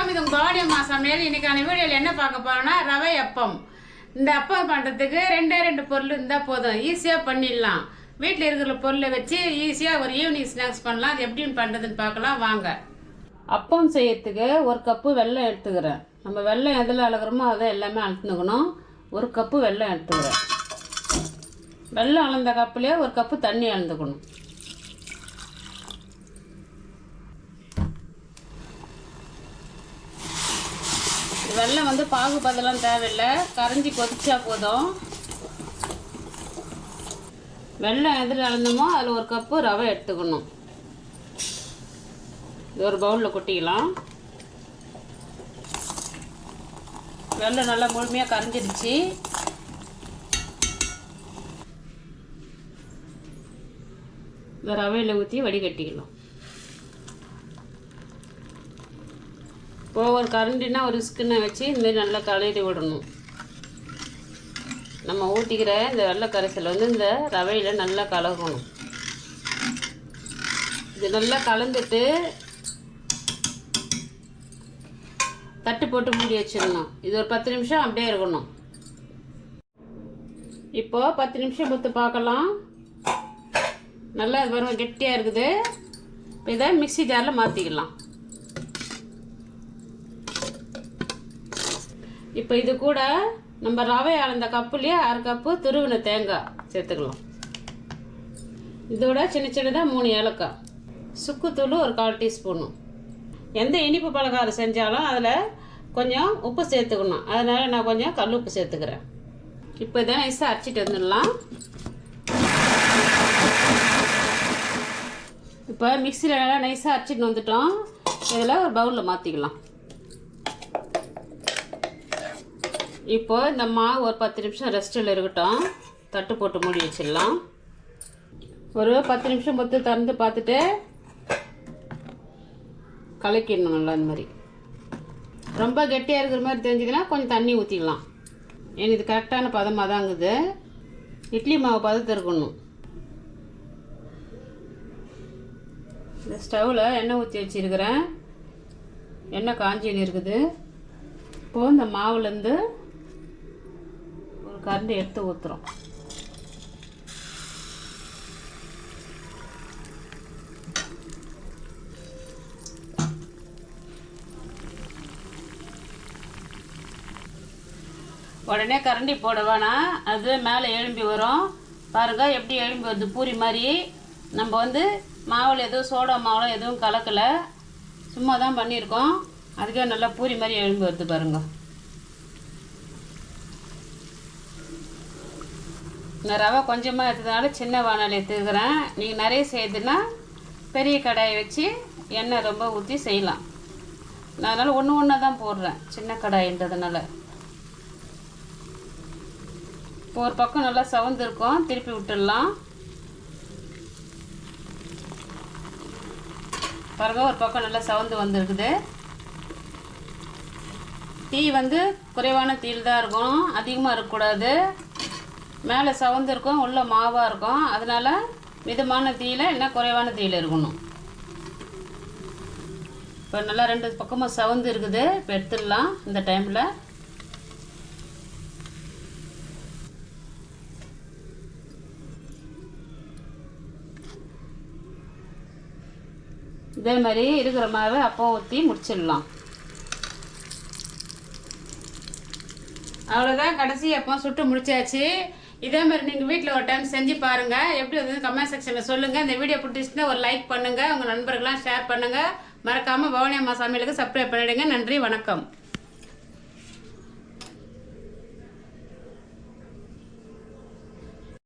வணக்கம் இது உங்கள் பவானியம்மா சமையல் இன்றைக்கான வீடியோவில் என்ன பார்க்க போறோம்னா ரவை அப்பம். இந்த அப்பம் பண்ணுறதுக்கு ரெண்டே ரெண்டு பொருள் இருந்தால் போதும். ஈஸியாக பண்ணிடலாம். வீட்டில் இருக்கிற பொருளை வச்சு ஈஸியாக ஒரு ஈவினிங் ஸ்நாக்ஸ் பண்ணலாம். அது எப்படின்னு பண்ணுறதுன்னு பார்க்கலாம். வாங்க. அப்பம் செய்யறதுக்கு ஒரு கப்பு வெல்லம் எடுத்துக்கிறேன். நம்ம வெள்ளம் எதில் அளக்குறோமோ அதை எல்லாமே அழுத்துக்கணும் ஒரு கப்பு வெல்லம் எடுத்துக்கிறேன். வெள்ளம் அளந்த கப்புலேயே ஒரு கப்பு தண்ணி அளந்துக்கணும் வெள்ளம் வந்து பாகு பதெல்லாம் தேவையில்லை. கரைஞ்சி கொதிச்சா போதும். வெள்ளம் எதில் அளந்தோமோ அதில் ஒரு கப்பு ரவை எடுத்துக்கணும். இது ஒரு பவுலில் கொட்டிக்கலாம். வெள்ளம் நல்லா முழுமையாக கரைஞ்சிருச்சு. இந்த ரவையில் ஊற்றி வடிகட்டிக்கலாம் இப்போ ஒரு கரண்டினா ஒரு ஸ்கின்னை வச்சு இதுமாரி நல்லா கலரி விடணும். நம்ம ஊற்றிக்கிற இந்த வெள்ளை கரைசல் வந்து இந்த ரவையில் நல்லா கலக்கணும். இது நல்லா கலந்துட்டு தட்டு போட்டு மூடி வச்சிடணும். இது ஒரு பத்து நிமிஷம் அப்படியே இருக்கணும். இப்போ பத்து நிமிஷம் பொத்து பார்க்கலாம். நல்லா இது பாருங்க கெட்டியாக இருக்குது. இப்போ இதை மிக்ஸி ஜாரில் மாற்றிக்கலாம் இப்போ இது கூட நம்ம ரவை அளந்த கப்புலேயே அரை கப்பு துருவின தேங்காய் சேர்த்துக்கலாம். இதோட சின்ன சின்னதாக மூணு ஏலக்காய். சுக்குத்தூள் ஒரு கால் டீஸ்பூனு. எந்த இனிப்பு பலகாரம் செஞ்சாலும் அதில் கொஞ்சம் உப்பு சேர்த்துக்கணும். அதனால் நான் கொஞ்சம் கல் உப்பு சேர்த்துக்கிறேன். இப்போ இதை நைஸாக அரைச்சிட்டு வந்துடலாம். இப்போ மிக்சியில் நல்லா நைஸாக அரைச்சிட்டு வந்துட்டோம். இதில் ஒரு பவுலில் மாற்றிக்கலாம் இப்போ இந்த மாவு ஒரு பத்து நிமிஷம் ரெஸ்ட்டில் இருக்கட்டும். தட்டு போட்டு மூடி வச்சிடலாம். ஒரு பத்து நிமிஷம் பொத்து திறந்து பார்த்துட்டு கலக்கிடணும் நல்லா இந்த மாதிரி. ரொம்ப கெட்டியாக இருக்கிற மாதிரி தெரிஞ்சதுன்னா கொஞ்சம் தண்ணி ஊற்றிக்கலாம் எனக்கு இது கரெக்டான பதமாக தாங்குது இட்லி மாவு பதத்தை இருக்கணும். இந்த ஸ்டவ்வில் எண்ணெய் ஊற்றி வச்சுருக்கிறேன். எண்ணெய் காஞ்சின்னு இருக்குது. இப்போது இந்த மாவுலேருந்து கரண்டி எடுத்து ஊற்றுறோம் உடனே கரண்டி போட வேணாம் அது மேலே எழும்பி வரும். பாருங்க எப்படி எழும்பி வருது பூரி மாதிரி. நம்ம வந்து மாவில் எதுவும் சோடா மாவில் எதுவும் கலக்கலை. சும்மா தான் பண்ணியிருக்கோம். அதுக்கே நல்லா பூரி மாதிரி எழும்பி வருது பாருங்க. இந்த ரவை கொஞ்சமாக எடுத்ததுனால சின்ன வானல் எடுத்துக்கிறேன். நீங்கள் நிறைய செய்யுதுன்னா பெரிய கடாயை வச்சு எண்ணெய் ரொம்ப ஊற்றி செய்யலாம். நான் அதனால் ஒன்று ஒன்று தான் போடுறேன் சின்ன கடாயின்றதுனால. இப்போ ஒரு பக்கம் நல்லா சவந்திருக்கும் திருப்பி விட்டுடலாம். பாருங்க ஒரு பக்கம் நல்லா சவுந்து வந்திருக்குது. தீ வந்து குறைவான தீயில் தான் இருக்கும் அதிகமாக இருக்கக்கூடாது. மேலே சவந்து இருக்கும் உள்ள மாவாக இருக்கும். அதனால மிதமான தீயில் என்ன குறைவான தீயில் இருக்கணும்? இப்போ நல்லா ரெண்டு பக்கமும் சவந்து இருக்குது. இப்போ எடுத்துடலாம் இந்த டைமில். இதே மாதிரி இருக்கிற மாவை அப்பம் ஊற்றி முடிச்சிடலாம். அவ்வளோதான் கடைசி அப்போ சுட்டு முடிச்சாச்சு. இதே மாதிரி நீங்கள் வீட்டில் ஒரு டைம் செஞ்சு பாருங்கள் எப்படி வந்து கமெண்ட் செக்ஷனில் சொல்லுங்கள் இந்த வீடியோ பிடிச்சிச்சுன்னா ஒரு லைக் பண்ணுங்கள் உங்கள் நண்பர்கள்லாம் ஷேர் பண்ணுங்கள் மறக்காமல் பவானி அம்மா சமையலுக்கு சப்ஸ்கிரைப் பண்ணிவிடுங்க நன்றி வணக்கம்.